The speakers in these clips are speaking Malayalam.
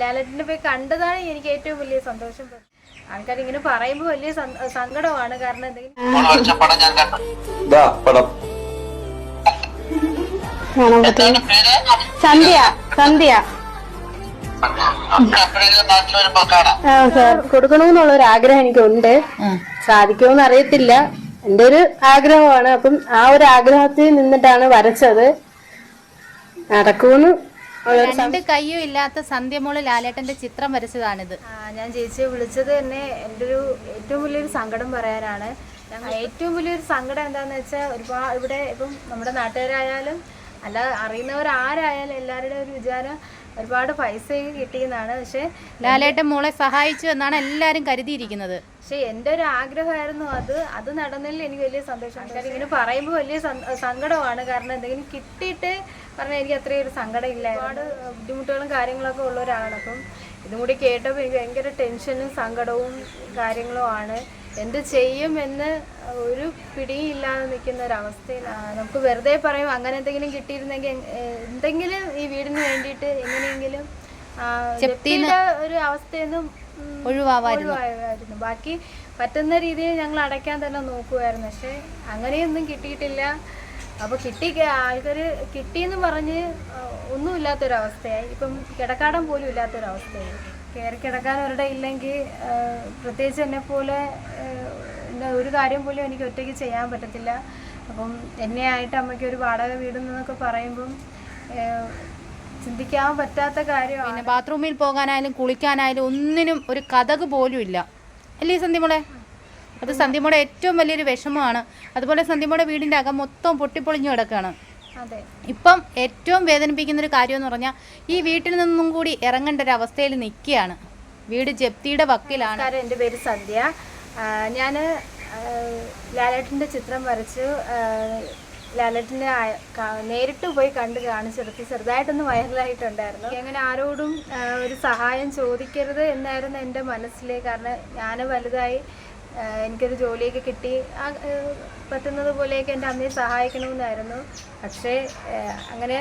ലാലേട്ടനെ പോയി കണ്ടതാണ് എനിക്ക് ഏറ്റവും വലിയ സന്തോഷം. ആൾക്കാർ ഇങ്ങനെ പറയുമ്പോൾ വലിയ സങ്കടമാണ്. കാരണം എന്തെങ്കിലും സന്ധ്യ സന്ധ്യ. കൊടുക്കണമെന്നുള്ള ഒരു ആഗ്രഹം എനിക്കുണ്ട്. സാധിക്കുമെന്ന് അറിയത്തില്ല. എന്റെ ഒരു ആഗ്രഹമാണ്. അപ്പം ആ ഒരു ആഗ്രഹത്തിൽ നിന്നിട്ടാണ് വരച്ചത്. നടക്കുമെന്ന് രണ്ട് കയ്യും ഇല്ലാത്ത സന്ധ്യമോൾ ലാലേട്ടന്റെ ചിത്രം വരച്ചതാണിത്. ഞാൻ ചേച്ചിയെ വിളിച്ചത് തന്നെ എന്റെ ഒരു ഏറ്റവും വലിയൊരു സങ്കടം പറയാനാണ്. ഞങ്ങൾ ഏറ്റവും വലിയൊരു സങ്കടം എന്താണെന്ന് വെച്ചാൽ ഒരുപാട് ഇവിടെ ഇപ്പം നമ്മുടെ നാട്ടുകാരായാലും അല്ല അറിയുന്നവർ ആരായാലും എല്ലാവരുടെയും ഒരു വിചാരം ഒരുപാട് പൈസ കിട്ടിയെന്നാണ്. പക്ഷേ ലാലേട്ടൻ മോളെ സഹായിച്ചു എന്നാണ് എല്ലാരും കരുതിയിരിക്കുന്നത്. പക്ഷെ എന്റെ ഒരു ആഗ്രഹമായിരുന്നു അത്. അത് നടന്നതിൽ എനിക്ക് വലിയ സന്തോഷം. ആൾക്കാർ ഇങ്ങനെ പറയുമ്പോൾ വലിയ സങ്കടമാണ്. കാരണം എന്തെങ്കിലും കിട്ടിയിട്ട് പറഞ്ഞാൽ എനിക്ക് അത്രയും ഒരു സങ്കടം ഇല്ല ഒരുപാട് ബുദ്ധിമുട്ടുകളും കാര്യങ്ങളൊക്കെ ഉള്ള ഒരാളാണ്. അപ്പം ഇതും കൂടി കേട്ടപ്പോൾ എനിക്ക് ഭയങ്കര ടെൻഷനും സങ്കടവും കാര്യങ്ങളുമാണ് എന്ത് ചെയ്യും എന്ന് ഒരു പിടിയും ഇല്ലാതെ നിൽക്കുന്ന ഒരു അവസ്ഥയിലാണ്. നമുക്ക് വെറുതെ പറയും അങ്ങനെ എന്തെങ്കിലും കിട്ടിയിരുന്നെങ്കിൽ എന്തെങ്കിലും ഈ വീടിന് വേണ്ടിയിട്ട് എങ്ങനെയെങ്കിലും ഒരു അവസ്ഥയൊന്നും. ഒഴിവായിരുന്നു. ബാക്കി പറ്റുന്ന രീതിയിൽ ഞങ്ങൾ അടയ്ക്കാൻ തന്നെ നോക്കുമായിരുന്നു പക്ഷെ അങ്ങനെയൊന്നും കിട്ടിയിട്ടില്ല. അപ്പൊ കിട്ടി ആൾക്കാർ കിട്ടിയെന്ന് പറഞ്ഞ് ഒന്നും ഇല്ലാത്തൊരവസ്ഥയായി ഇപ്പം കിടക്കാടം പോലും ഇല്ലാത്തൊരവസ്ഥയായി. കയറി കിടക്കാൻ ഒരിടെ ഇല്ലെങ്കിൽ പ്രത്യേകിച്ച് എന്നെ പോലെ ഒരു കാര്യം പോലും എനിക്ക് ഒറ്റയ്ക്ക് ചെയ്യാൻ പറ്റത്തില്ല. അപ്പം എന്നെ ആയിട്ട് അമ്മയ്ക്ക് ഒരു വാടക വീടെന്നൊക്കെ പറയുമ്പം ആ, ചിന്തിക്കാൻ പറ്റാത്ത കാര്യമാണ്. പിന്നെ ബാത്റൂമിൽ പോകാനായാലും കുളിക്കാനായാലും ഒന്നിനും ഒരു കഥക് പോലും ഇല്ല. അല്ലേ സന്ധ്യമോളെ? അത് സന്ധ്യമോടെ ഏറ്റവും വലിയൊരു വിഷമമാണ്. അതുപോലെ സന്ധ്യമോടെ വീടിന്റെ അകം മൊത്തം പൊട്ടിപ്പൊളിഞ്ഞു കിടക്കുകയാണ്. ഇപ്പം ഏറ്റവും വേദനിപ്പിക്കുന്ന ഒരു കാര്യം എന്ന് പറഞ്ഞാൽ ഈ വീട്ടിൽ നിന്നും കൂടി ഇറങ്ങേണ്ട ഒരു അവസ്ഥയിൽ നിൽക്കുകയാണ്. വീട് ജപ്തിയുടെ വക്കിലാണ്. എന്റെ പേര് സന്ധ്യ. ഞാൻ ലാലേട്ടന്റെ ചിത്രം വരച്ചു. കാ- നേരിട്ട് പോയി കണ്ട് കാണിച്ചെടുത്ത് ചെറുതായിട്ടൊന്ന് വൈറലായിട്ടുണ്ടായിരുന്നു. അങ്ങനെ ആരോടും ഒരു സഹായം ചോദിക്കരുത് എന്നായിരുന്നു എന്റെ മനസ്സിലെ. കാരണം ഞാൻ വലുതായി എനിക്കൊരു ജോലിയൊക്കെ കിട്ടി. പറ്റുന്നത് പോലെയൊക്കെ എന്റെ അമ്മയെ സഹായിക്കണമെന്നായിരുന്നു. പക്ഷേ അങ്ങനെ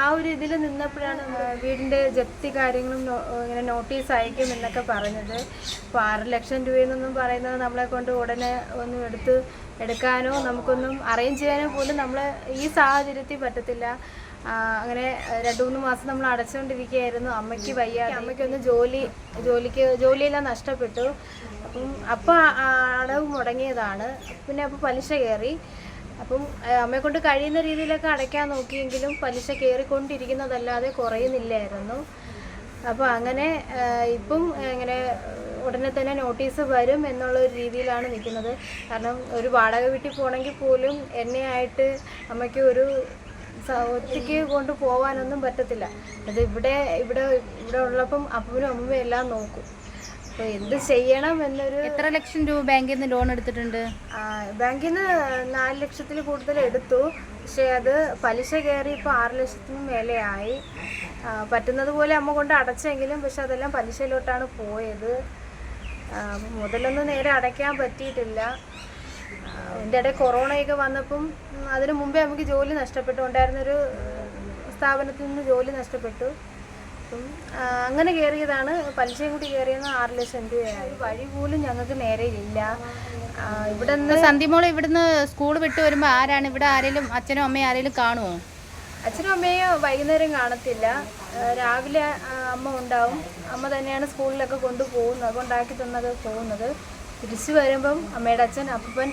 ആ ഒരു ഇതിൽ നിന്നപ്പോഴാണ് വീടിന്റെ ജപ്തി കാര്യങ്ങളും ഇങ്ങനെ നോട്ടീസ് അയക്കും എന്നൊക്കെ പറഞ്ഞത്. അപ്പോൾ ആറ് ലക്ഷം രൂപയെന്നൊന്നും പറയുന്നത് നമ്മളെ കൊണ്ട് ഉടനെ ഒന്നും എടുത്ത് എടുക്കാനോ നമുക്കൊന്നും അറേഞ്ച് ചെയ്യാനോ പോലും നമ്മളെ ഈ സാഹചര്യത്തിൽ പറ്റത്തില്ല. അങ്ങനെ രണ്ടു മൂന്ന് മാസം നമ്മൾ അടച്ചുകൊണ്ടിരിക്കുകയായിരുന്നു. അമ്മയ്ക്ക് വയ്യ അമ്മയ്ക്കൊന്ന് ജോലി ജോലിക്ക് ജോലിയെല്ലാം നഷ്ടപ്പെട്ടു. അപ്പം അപ്പം അടവ് മുടങ്ങിയതാണ്. പിന്നെ അപ്പോൾ പലിശ കയറി. അപ്പം അമ്മയെ കൊണ്ട് കഴിയുന്ന രീതിയിലൊക്കെ അടയ്ക്കാൻ നോക്കിയെങ്കിലും പലിശ കയറിക്കൊണ്ടിരിക്കുന്നതല്ലാതെ കുറയുന്നില്ലായിരുന്നു. അപ്പോൾ അങ്ങനെ ഇപ്പം ഇങ്ങനെ ഉടനെ തന്നെ നോട്ടീസ് വരും എന്നുള്ള ഒരു രീതിയിലാണ് നിൽക്കുന്നത്. കാരണം ഒരു വാടക വീട്ടിൽ പോകണമെങ്കിൽ പോലും എന്നെ ആയിട്ട് അമ്മയ്ക്ക് ഒരു ഒറ്റയ്ക്ക് കൊണ്ട് പോകാനൊന്നും പറ്റത്തില്ല. അത് ഇവിടെ ഇവിടെ ഇവിടെ ഉള്ളപ്പം അപ്പനും അമ്മയും എല്ലാം നോക്കും. അപ്പോൾ എന്ത് ചെയ്യണം എന്നൊരു എത്ര ലക്ഷം രൂപ ബാങ്കിൽ നിന്ന് ലോൺ എടുത്തിട്ടുണ്ട്? ബാങ്കിൽ നിന്ന് നാല് ലക്ഷത്തിൽ കൂടുതൽ എടുത്തു. പക്ഷേ അത് പലിശ കയറി ഇപ്പോൾ ആറ് ലക്ഷത്തിന് മേലെയായി. പറ്റുന്നത് പോലെ അമ്മ കൊണ്ട് അടച്ചെങ്കിലും പക്ഷെ അതെല്ലാം പലിശയിലോട്ടാണ് പോയത്. മുതലൊന്നും നേരെ അടയ്ക്കാൻ പറ്റിയിട്ടില്ല. അതിന്റെ ഇടയിൽ കൊറോണയൊക്കെ വന്നപ്പം അതിന് മുമ്പേ നമുക്ക് ജോലി നഷ്ടപ്പെട്ടു ഉണ്ടായിരുന്നൊരു സ്ഥാപനത്തിൽ നിന്ന് ജോലി നഷ്ടപ്പെട്ടു. അപ്പം അങ്ങനെ കയറിയതാണ്. പലിശയും കൂടി കയറിയെന്ന് ആറ് ലക്ഷം രൂപയായി. വഴി പോലും ഞങ്ങൾക്ക് നേരെ ഇല്ല ആ, ഇവിടെ നിന്ന് സന്ധ്യമോൾ ഇവിടുന്ന് സ്കൂൾ വിട്ട് വരുമ്പോൾ ആരാണ്? ഇവിടെ ആരെങ്കിലും അച്ഛനും അമ്മയും ആരെങ്കിലും കാണുമോ അച്ഛനും അമ്മയും വൈകുന്നേരം കാണത്തില്ല. രാവിലെ അമ്മ ഉണ്ടാവും. അമ്മ തന്നെയാണ് സ്കൂളിലൊക്കെ കൊണ്ടുപോകുന്നത് കൊണ്ടാക്കി തന്നൊക്കെ പോകുന്നത്. തിരിച്ചു വരുമ്പം അമ്മയുടെ അച്ഛൻ അപ്പൻ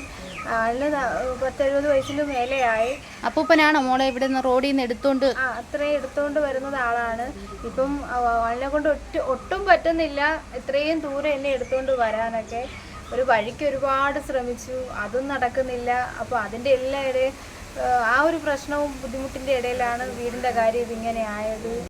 ആളിന് പത്തെഴുപത് വയസ്സിന് മേലെയായി. അപ്പൂപ്പനാണോ മോളെ ഇവിടെ നിന്ന് റോഡിൽ നിന്ന് എടുത്തോണ്ട്? ആ അത്രയും എടുത്തോണ്ട് വരുന്നത് ആളാണ്. ഇപ്പം ആളിനെ കൊണ്ട് ഒറ്റ ഒട്ടും പറ്റുന്നില്ല. ഇത്രയും ദൂരം എന്നെ എടുത്തോണ്ട് വരാനൊക്കെ. ഒരു വഴിക്ക് ഒരുപാട് ശ്രമിച്ചു. അതും നടക്കുന്നില്ല. അപ്പോൾ അതിന്റെ എല്ലാ ഇടയിൽ ആ ഒരു പ്രശ്നവും ബുദ്ധിമുട്ടിന്റെ ഇടയിലാണ് വീടിന്റെ കാര്യം ഇതിങ്ങനെ ആയത്.